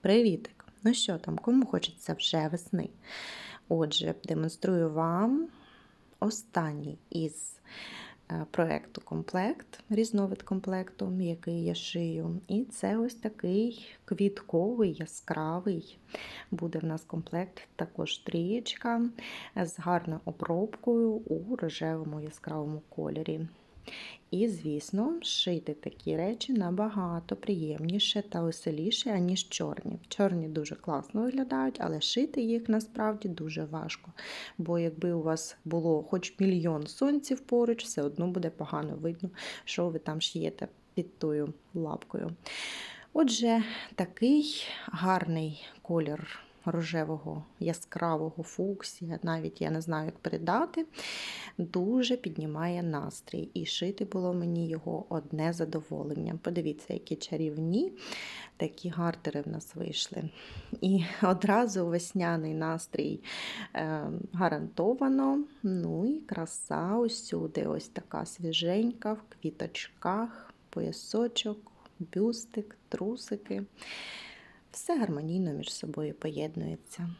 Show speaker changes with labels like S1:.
S1: Привітик! Ну що там, кому хочеться вже весни? Отже, демонструю вам останній із е, проекту комплект, різновид комплекту, який я шию. І це ось такий квітковий, яскравий. Буде в нас комплект, також трієчка з гарною обробкою у рожевому яскравому кольорі. І, звісно, шити такі речі набагато приємніше та веселіше, аніж чорні. Чорні дуже класно виглядають, але шити їх насправді дуже важко. Бо якби у вас було хоч мільйон сонців поруч, все одно буде погано видно, що ви там шиєте під тою лапкою. Отже, такий гарний колір рожевого яскравого фуксія, навіть я не знаю, як передати, дуже піднімає настрій. І шити було мені його одне задоволення. Подивіться, які чарівні такі гартери в нас вийшли. І одразу весняний настрій е, гарантовано. Ну і краса усюди, ось така свіженька, в квіточках, поясочок, бюстик, трусики. Все гармонійно між собою поєднується.